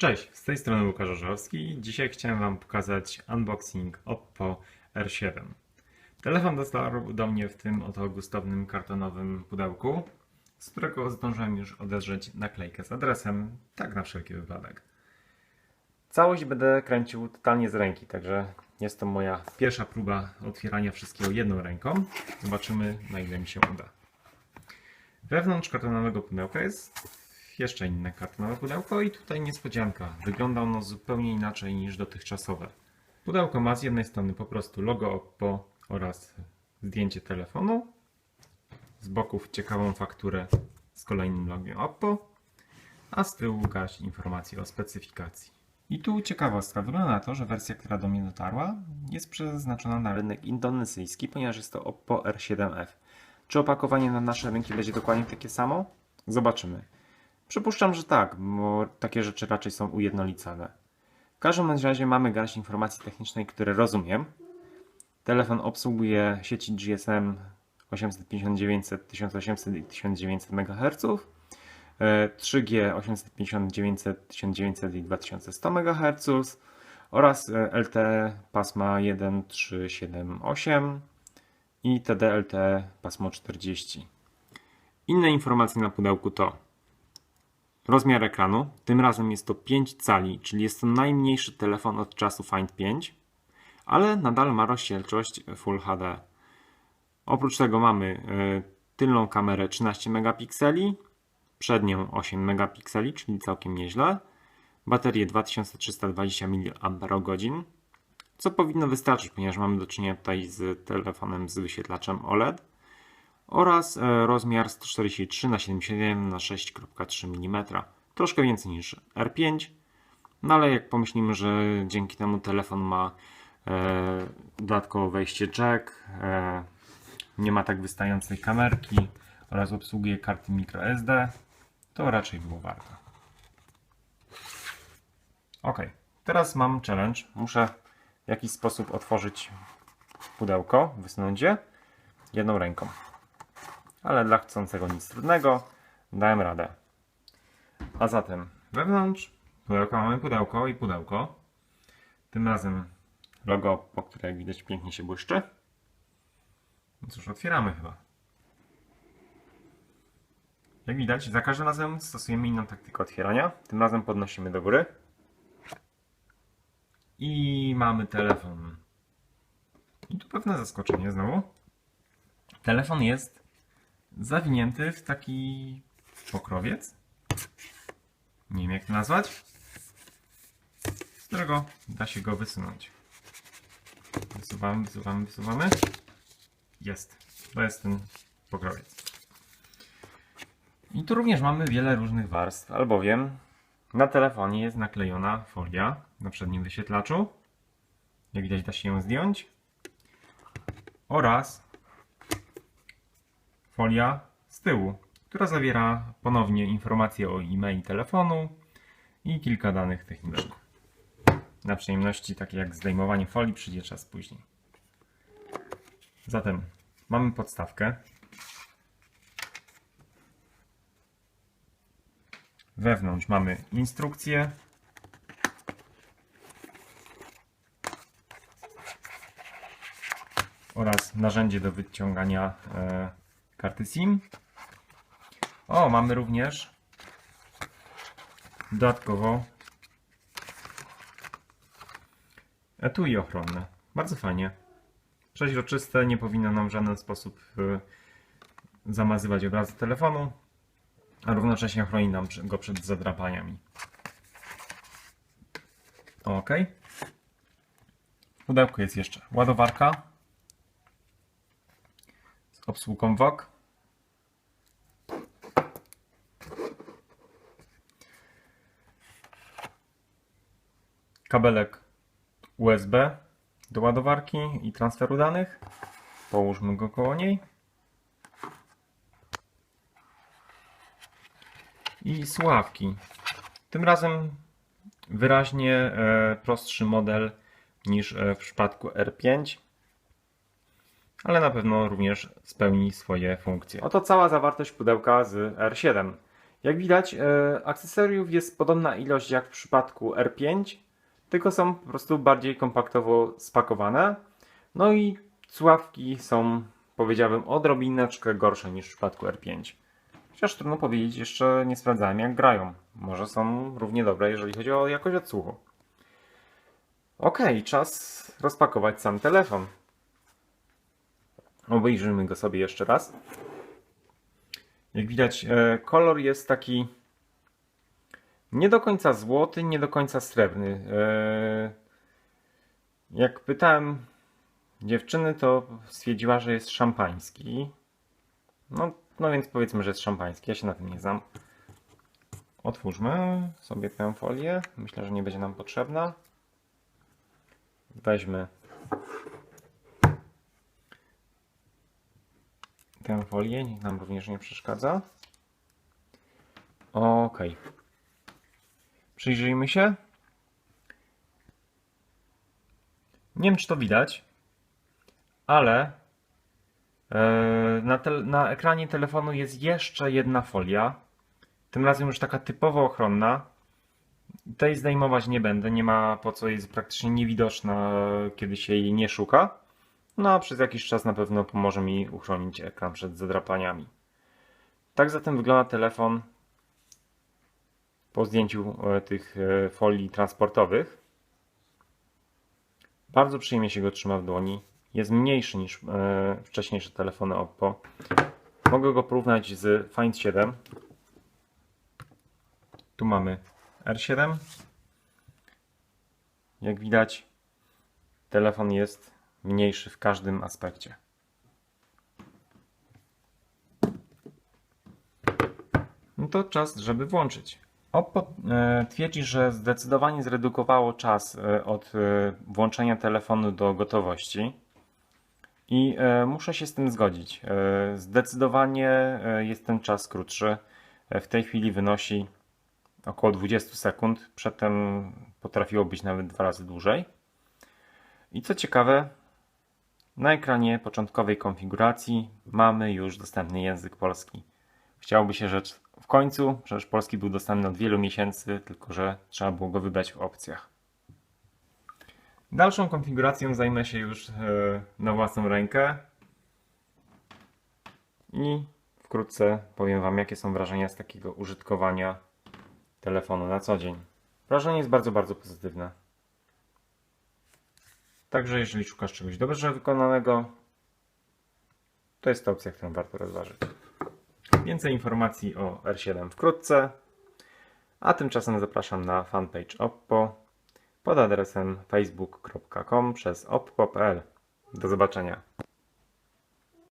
Cześć, z tej strony Łukasz Orzechowski. Dzisiaj chciałem Wam pokazać unboxing Oppo R7. Telefon dotarł do mnie w tym oto gustownym kartonowym pudełku, z którego zdążyłem już odezrzeć naklejkę z adresem, tak na wszelki wypadek. Całość będę kręcił totalnie z ręki, także jest to moja pierwsza próba otwierania wszystkiego jedną ręką. Zobaczymy na ile mi się uda. Wewnątrz kartonowego pudełka jest jeszcze inne kartonowe pudełko i tutaj niespodzianka. Wygląda ono zupełnie inaczej niż dotychczasowe. Pudełko ma z jednej strony po prostu logo Oppo oraz zdjęcie telefonu. Z boków ciekawą fakturę z kolejnym logiem Oppo, a z tyłu gaś informacje o specyfikacji. I tu ciekawostka. Wygląda na to, że wersja, która do mnie dotarła, jest przeznaczona na rynek indonezyjski, ponieważ jest to Oppo R7F. Czy opakowanie na nasze rynki będzie dokładnie takie samo? Zobaczymy. Przypuszczam, że tak, bo takie rzeczy raczej są ujednolicane. W każdym razie mamy garść informacji technicznej, które rozumiem. Telefon obsługuje sieci GSM 850, 900, 1800 i 1900 MHz, e, 3G 850, 900, 1900 i 2100 MHz oraz e, LTE pasma 1378 i TD-LTE pasmo 40. Inne informacje na pudełku to Rozmiar ekranu, tym razem jest to 5 cali, czyli jest to najmniejszy telefon od czasu Find 5, ale nadal ma rozdzielczość Full HD. Oprócz tego mamy y, tylną kamerę 13 megapikseli, przednią 8 megapikseli, czyli całkiem nieźle, baterię 2320 mAh, co powinno wystarczyć, ponieważ mamy do czynienia tutaj z telefonem z wyświetlaczem OLED oraz e, rozmiar 143 na 77 na 6,3 mm. Troszkę więcej niż R5, no ale jak pomyślimy, że dzięki temu telefon ma e, dodatkowo wejście jack, e, nie ma tak wystającej kamerki oraz obsługuje karty microSD, to raczej było warto. Ok, teraz mam challenge. Muszę w jakiś sposób otworzyć pudełko, wysunąć je jedną ręką ale dla chcącego nic trudnego dałem radę. A zatem wewnątrz pudełka mamy pudełko i pudełko. Tym razem logo, po które jak widać pięknie się błyszczy. No cóż, otwieramy chyba. Jak widać, za każdym razem stosujemy inną taktykę otwierania. Tym razem podnosimy do góry. I mamy telefon. I tu pewne zaskoczenie znowu. Telefon jest zawinięty w taki pokrowiec. Nie wiem jak to nazwać. Z którego da się go wysunąć. Wysuwamy, wysuwamy, wysuwamy. Jest. To jest ten pokrowiec. I tu również mamy wiele różnych warstw, albowiem na telefonie jest naklejona folia na przednim wyświetlaczu. Jak widać da się ją zdjąć. Oraz folia z tyłu, która zawiera ponownie informacje o e-mail telefonu i kilka danych technicznych. Na przyjemności takie jak zdejmowanie folii przyjdzie czas później. Zatem mamy podstawkę. Wewnątrz mamy instrukcję. Oraz narzędzie do wyciągania e, karty SIM. O, mamy również dodatkowo etui ochronne. Bardzo fajnie. Przeźroczyste, nie powinno nam w żaden sposób y, zamazywać obrazu telefonu, a równocześnie chroni nam go przed zadrapaniami. Ok. W pudełku jest jeszcze ładowarka z obsługą VOG. Kabelek USB do ładowarki i transferu danych. Połóżmy go koło niej. I słuchawki. Tym razem wyraźnie e, prostszy model niż e, w przypadku R5, ale na pewno również spełni swoje funkcje. Oto cała zawartość pudełka z R7. Jak widać, e, akcesoriów jest podobna ilość jak w przypadku R5, tylko są po prostu bardziej kompaktowo spakowane. No i słuchawki są, powiedziałbym, odrobineczkę gorsze niż w przypadku R5. Chociaż trudno powiedzieć, jeszcze nie sprawdzałem jak grają. Może są równie dobre, jeżeli chodzi o jakość odsłuchu. Ok, czas rozpakować sam telefon. Obejrzymy go sobie jeszcze raz. Jak widać, e, kolor jest taki nie do końca złoty, nie do końca srebrny. E, Jak pytałem dziewczyny, to stwierdziła, że jest szampański. No, no więc powiedzmy, że jest szampański. Ja się na tym nie znam. Otwórzmy sobie tę folię. Myślę, że nie będzie nam potrzebna. Weźmy tę folię, niech nam również nie przeszkadza. Ok. Przyjrzyjmy się. Nie wiem, czy to widać, ale e, na, tel- na ekranie telefonu jest jeszcze jedna folia. Tym razem już taka typowo ochronna. Tej zdejmować nie będę, nie ma po co, jest praktycznie niewidoczna, kiedy się jej nie szuka. No a przez jakiś czas na pewno pomoże mi uchronić ekran przed zadrapaniami. Tak zatem wygląda telefon po zdjęciu e, tych e, folii transportowych. Bardzo przyjemnie się go trzyma w dłoni. Jest mniejszy niż e, wcześniejsze telefony Oppo. Mogę go porównać z Find 7. Tu mamy R7. Jak widać, telefon jest mniejszy w każdym aspekcie. No to czas, żeby włączyć. Oppo e, twierdzi, że zdecydowanie zredukowało czas e, od e, włączenia telefonu do gotowości. I muszę się z tym zgodzić. Zdecydowanie jest ten czas krótszy. W tej chwili wynosi około 20 sekund. Przedtem potrafiło być nawet dwa razy dłużej. I co ciekawe, na ekranie początkowej konfiguracji mamy już dostępny język polski. Chciałoby się rzecz w końcu, przecież polski był dostępny od wielu miesięcy, tylko że trzeba było go wybrać w opcjach. Dalszą konfiguracją zajmę się już e, na własną rękę i wkrótce powiem Wam, jakie są wrażenia z takiego użytkowania telefonu na co dzień. Wrażenie jest bardzo, bardzo pozytywne. Także jeżeli szukasz czegoś dobrze wykonanego, to jest to opcja, którą warto rozważyć. Więcej informacji o R7 wkrótce, a tymczasem zapraszam na fanpage Oppo pod adresem facebook.com przez oppo.pl. Do zobaczenia.